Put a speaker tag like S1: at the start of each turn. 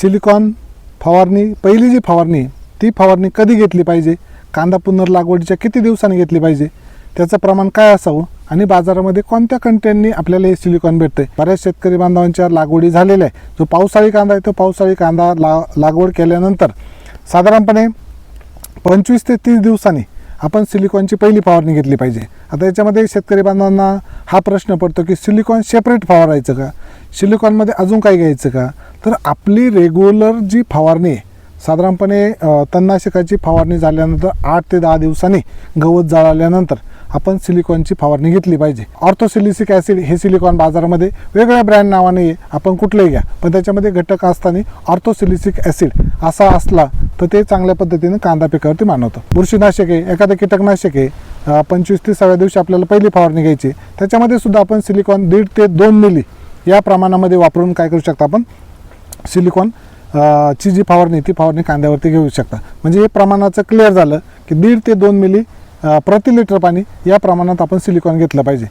S1: Silicon फवारणी पहिली जी फवारणी आहे, ती फवारणी कधी घेतली पाहिजे? कांदा पुनर्लागवडीच्या किती दिवसांनी घेतली पाहिजे? त्याचं प्रमाण काय असावं? आणि बाजारामध्ये कोणत्या कंटेंटनी आपल्याला हे सिलिकॉन भेटते बऱ्याच शेतकरी बांधवांच्या लागवडी झालेल्या आहे. जो पावसाळी कांदा आहे तो पावसाळी कांदा ला लागवड केल्यानंतर साधारणपणे पंचवीस ते तीस दिवसांनी आपण सिलिकॉनची पहिली फवारणी घेतली पाहिजे. आता याच्यामध्ये शेतकरी बांधवांना हा प्रश्न पडतो की सिलिकॉन सेपरेट फवारायचं का? सिलिकॉनमध्ये अजून काही घ्यायचं का? तर आपली रेग्युलर जी फवारणी आहे साधारणपणे तणनाशकाची फवारणी झाल्यानंतर आठ ते दहा दिवसांनी गवत जाळल्यानंतर आपण सिलिकॉनची फवारणी घेतली पाहिजे. ऑर्थोसिलिसिक ॲसिड हे सिलिकॉन बाजारामध्ये वेगळ्या ब्रँड नावाने आपण कुठलंही घ्या पण त्याच्यामध्ये घटक असताना ऑर्थोसिलिसिक ॲसिड असा असला तर ते चांगल्या पद्धतीने कांदा पिकावरती मानवतं. बुरशीनाशक आहे एखादं कीटकनाशक आहे अ, पंचवीस तीसाव्या दिवशी आपल्याला पहिली फवारणी घ्यायची त्याच्यामध्ये सुद्धा आपण सिलिकॉन दीड ते दोन मिली या प्रमाणामध्ये वापरून काय करू शकता आपण? सिलिकॉन ची जी फवारणी ती फवारणी कांद्यावरती घेऊ शकता. म्हणजे हे प्रमाणाचं क्लिअर झालं की दीड ते दोन मिली प्रति लिटर पाणी या प्रमाणात आपण सिलिकॉन घेतलं पाहिजे.